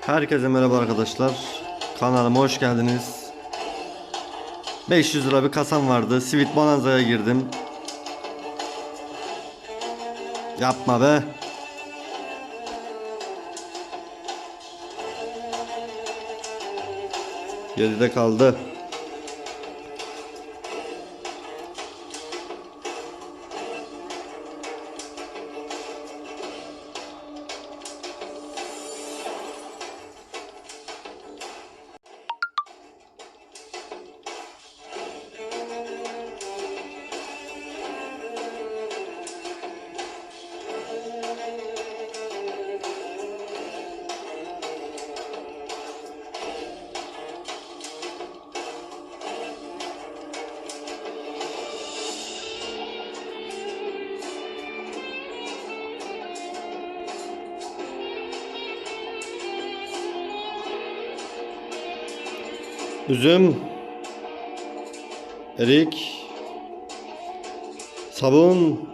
Herkese merhaba arkadaşlar. Kanalıma hoş geldiniz. 500 lira bir kasam vardı. Sweet Bonanza'ya girdim. Yapma be. Geride kaldı. Üzüm. Erik. Sabun.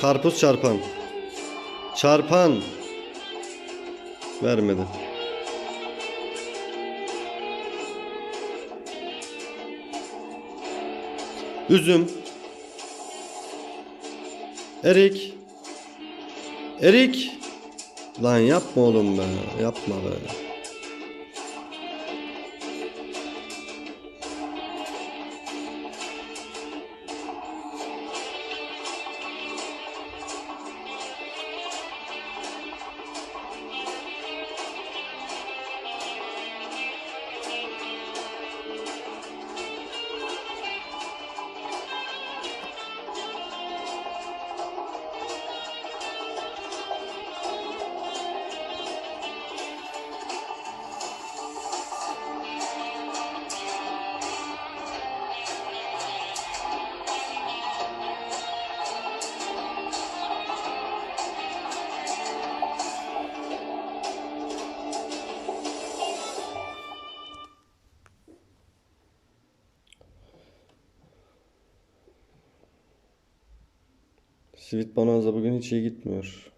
Karpuz çarpan. Çarpan. Vermedi. Üzüm. Erik. Erik. Lan yapma oğlum be. Yapma be. Sweet Bonanza bugün hiç iyi gitmiyor.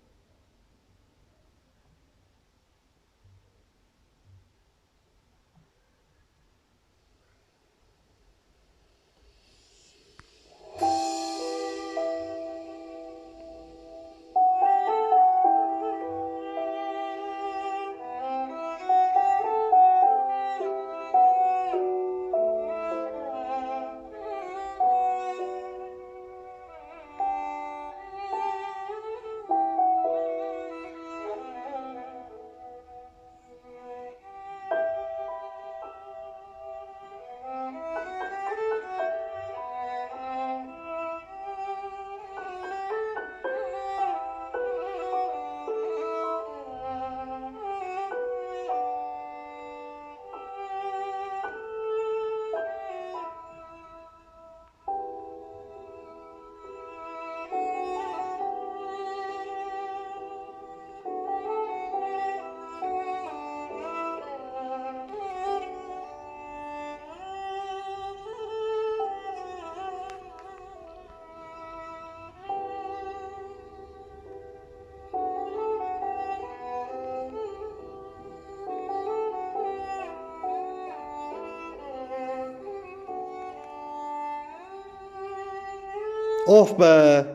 Of be.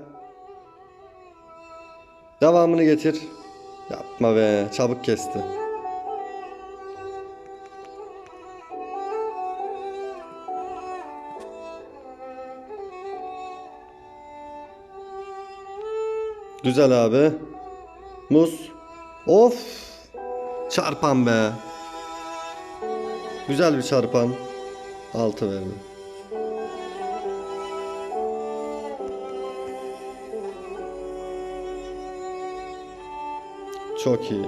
Devamını getir. Yapma be. Çabuk kesti. Güzel abi. Muz. Of. Çarpan be. Güzel bir çarpan. Altı verdim. Çok iyi.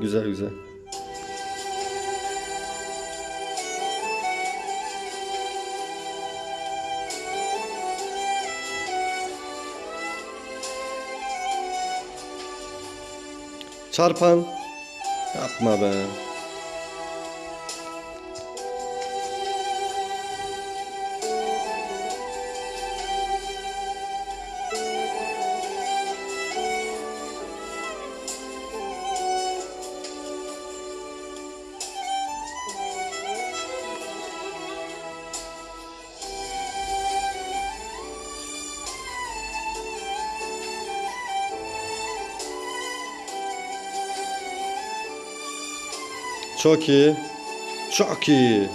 Güzel güzel. Çarpan. Yapma be. Çok iyi. Çok iyi.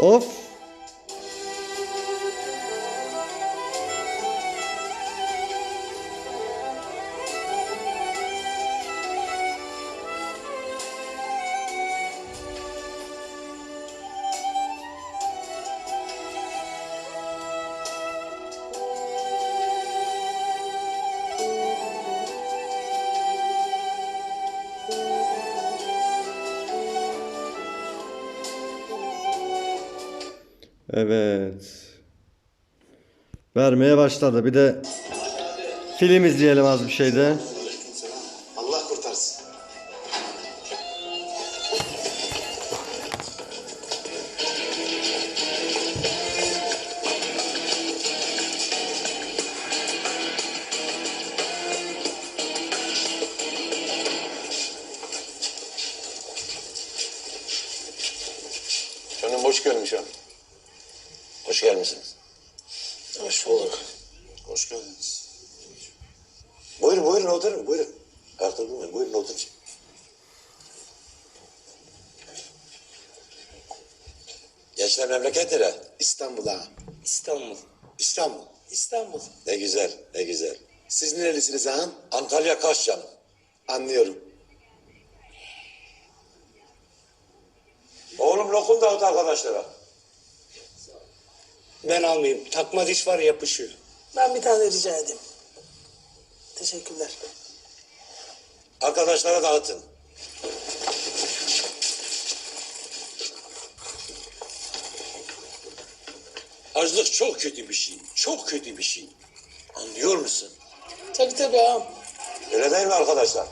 Of. Evet. Vermeye başladı. Bir de film izleyelim az bir şeyde. Allah kurtarsın. Canım hoş gelmiş ha. Hoş gelmişsiniz. Hoş bulduk. Hoş geldiniz. Buyurun buyurun oturun buyurun. Ayakta durmayın buyurun oturun. Gençler memleket nere? İstanbul'a. İstanbul. İstanbul. İstanbul. Ne güzel ne güzel. Siz nerelisiniz ağam? Antalya canım? Anlıyorum. Oğlum lokum dağıt arkadaşlara. Ben almayayım. Takma diş var yapışıyor. Ben bir tane rica edeyim. Teşekkürler. Arkadaşlara dağıtın. Açlık çok kötü bir şey. Çok kötü bir şey. Anlıyor musun? Tabii tabii ağam. Öyle değil mi arkadaşlar?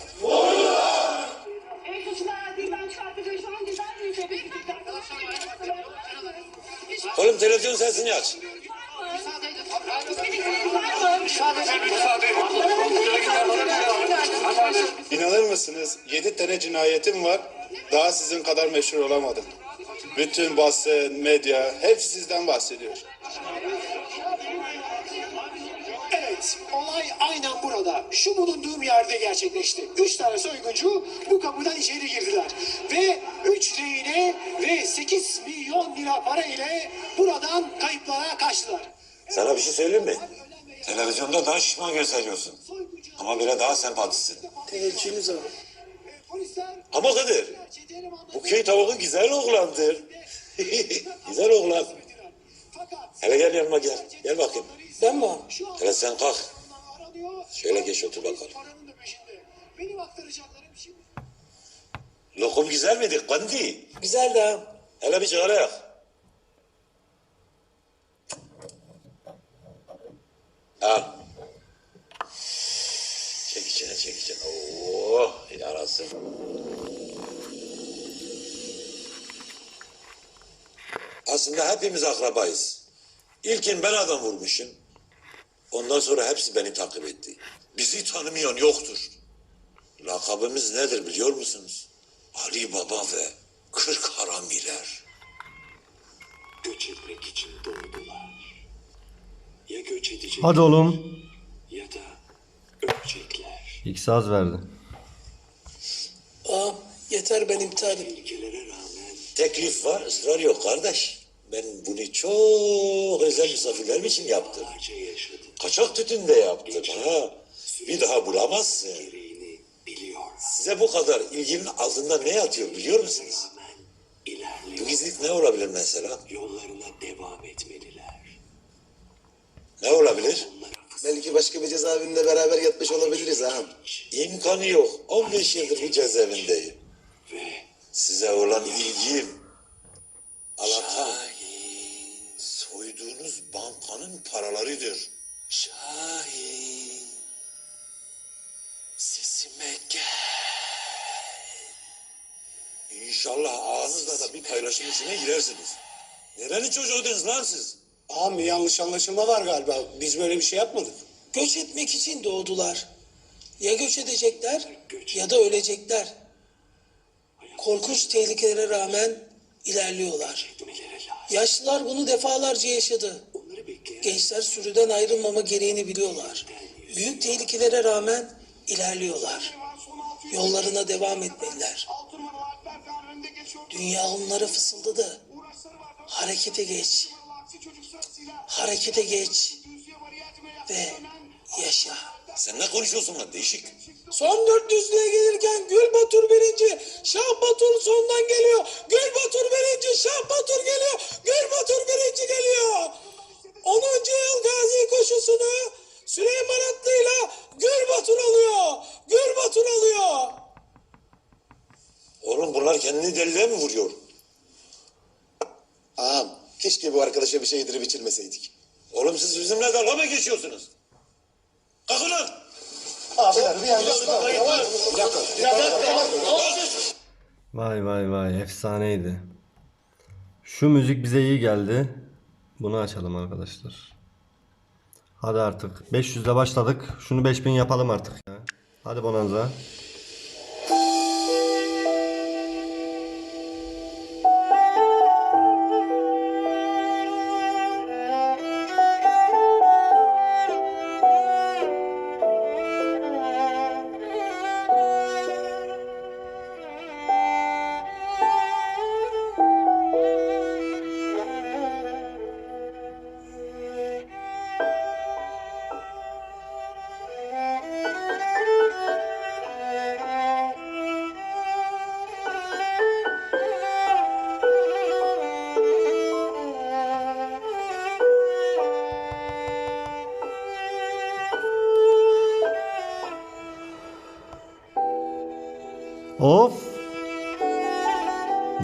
Evet çocuklar hadi ben çıkartacağım. Şu an güzel bir bebek. Oğlum televizyon sesini aç. İnanır mısınız? Yedi tane cinayetim var. Daha sizin kadar meşhur olamadım. Bütün basın, medya hepsi sizden bahsediyor. Olay aynen burada. Şu bulunduğum yerde gerçekleşti. Üç tane soyguncu bu kapıdan içeri girdiler. Ve üç rehine ve 8 milyon lira para ile buradan kayıplara kaçtılar. Sana bir şey söyleyeyim mi? Televizyonda daha şişman gösteriyorsun. Ama böyle daha sempatiksin. Tevekkülünüz ağam. Polisler Ama Kadir, bu köy tavuğu güzel oğlandır. güzel oğlan. Hele gel yanıma gel. Gel bakayım. Ben mi şu an Hele sen kalk. Şöyle geç otur bakalım. Benim aktaracaklarım şimdi. Lokum güzel miydi? Kandi. Güzel de. Hele bir sigara yak. Al. Çek içine çek içine. Oo, yarasın. Aslında hepimiz akrabayız. İlkin ben adam vurmuşum. Ondan sonra hepsi beni takip etti. Bizi tanımayan yoktur. Lakabımız nedir biliyor musunuz? Ali Baba ve Kırk Haramiler. Göç etmek için doğdular. Ya göç edecek Hadi oğlum. ya da ölecekler. İkisi az verdi. Ağam yeter ben iptal edeyim. Tehlikelere rağmen Teklif var, ısrar yok kardeş. Ben bunu çok özel misafirlerim için yaptım. acı yaşadı. Kaçak tütün de yaptım ha. Bir daha bulamazsın. Gereğini biliyor. Size bu kadar ilginin altında ne yatıyor biliyor musunuz? Bu gizlilik ne olabilir mesela? Yollarına devam etmeliler. Ne olabilir? Belki başka bir cezaevinde beraber yatmış olabiliriz ağam. İmkanı yok. 15 yıldır bu cezaevindeyim. ve Size olan ilgim Alatan soyduğunuz bankanın paralarıdır. Şahin sesime gel. İnşallah ağzınızla da bir paylaşım içine girersiniz. Nerenin çocuğuydunuz lan siz? Ağam bir yanlış anlaşılma var galiba. Biz böyle bir şey yapmadık. Göç etmek için doğdular. Ya göç edecekler ya da ölecekler. Korkunç tehlikelere rağmen ilerliyorlar. Yaşlılar bunu defalarca yaşadı. Gençler sürüden ayrılmama gereğini biliyorlar. Büyük tehlikelere rağmen ilerliyorlar. Yollarına devam etmeliler. Dünya onlara fısıldadı. Harekete geç. Harekete geç ve yaşa. Sen ne konuşuyorsun lan değişik? Son dört düzlüğe gelirken Gül Batur birinci, Şah Batur sondan geliyor. Gül Batur birinci, Şah Batur geliyor. Gül Batur birinci geliyor. 10. yıl gazi koşusunu Süleyman Atlı'yla Gül Batur alıyor. Gül Batur alıyor. Oğlum bunlar kendini deliliğe mi vuruyor? Ağam keşke bu arkadaşa bir şey yedirip içirmeseydik. Oğlum siz bizimle dalga mı geçiyorsunuz? Kalkın lan! Abiler bir anda Vay vay vay efsaneydi. Şu müzik bize iyi geldi. Bunu açalım arkadaşlar. Hadi artık. 500 ile başladık. Şunu 5000 yapalım artık. Hadi Bonanza.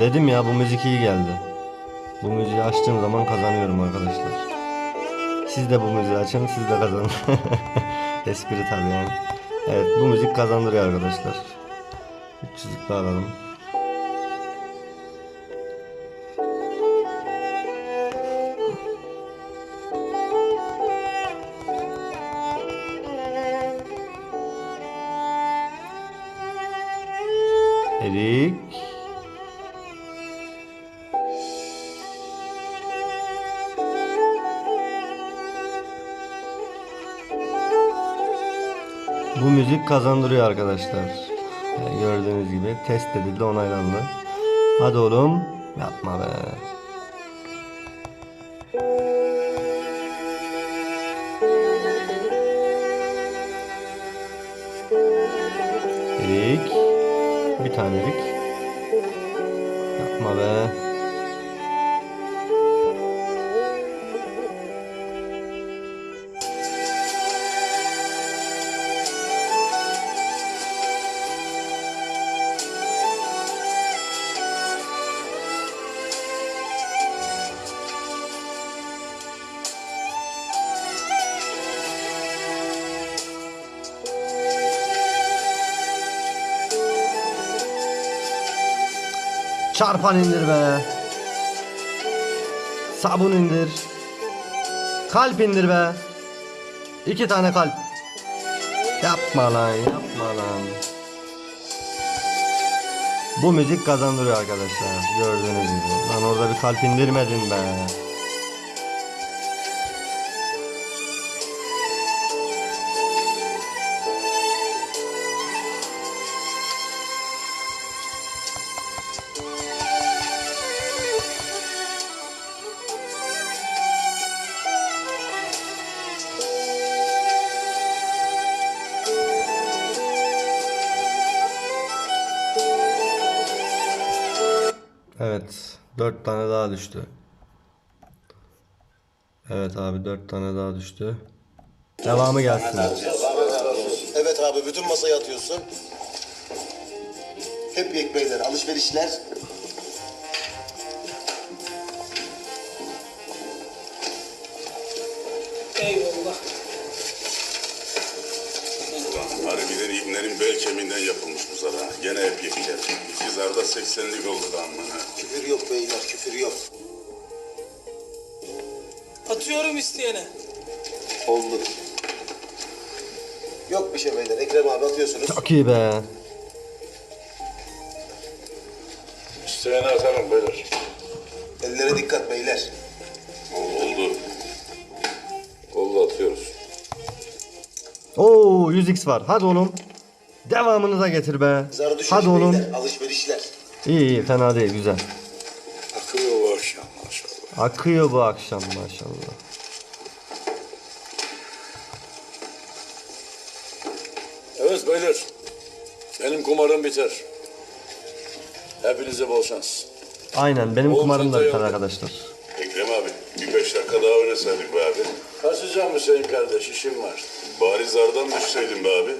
Dedim ya bu müzik iyi geldi. Bu müziği açtığım zaman kazanıyorum arkadaşlar. Siz de bu müziği açın siz de kazanın. Espri tabii yani. Evet bu müzik kazandırıyor arkadaşlar. 300'lük daha alalım. Kazandırıyor arkadaşlar. Yani gördüğünüz gibi test edildi onaylandı. Hadi oğlum yapma be. Erik. Bir tane erik. Yapma be. Çarpan indir be. Sabun indir. Kalp indir be. İki tane kalp. Yapma lan yapma lan. Bu müzik kazandırıyor arkadaşlar. Gördüğünüz gibi. Lan orada bir kalp indirmedin be. Evet. Dört tane daha düştü. Evet abi dört tane daha düştü. Devamı gelsin. Evet abi bütün masayı atıyorsun. Hep ekmekler, alışverişler. Eyvallah. Harbiden ibnerin bel kemiğinden yapılmış bu zara. Gene hep yiyeceğiz. Zarda 80'lik oldu da amına. Küfür yok beyler küfür yok. Atıyorum isteyene. Oldu. Yok bir şey beyler. Ekrem abi atıyorsunuz. Çok iyi be. İsteyene atarım beyler. Ellere dikkat beyler. Oldu. Oldu atıyoruz. Oo 100x var. Hadi oğlum. Devamını da getir be. Hadi oğlum. Alışverişler. İyi iyi fena değil güzel. Akıyor bu akşam maşallah. Akıyor bu akşam maşallah. Evet beyler. Benim kumarım biter. Hepinize bol şans. Aynen benim Oğlum kumarım da biter arkadaşlar. Ekrem abi bir beş dakika daha oynasaydık be abi. Kaçacağım Hüseyin kardeş işim var. Bari zardan düşseydin be abi.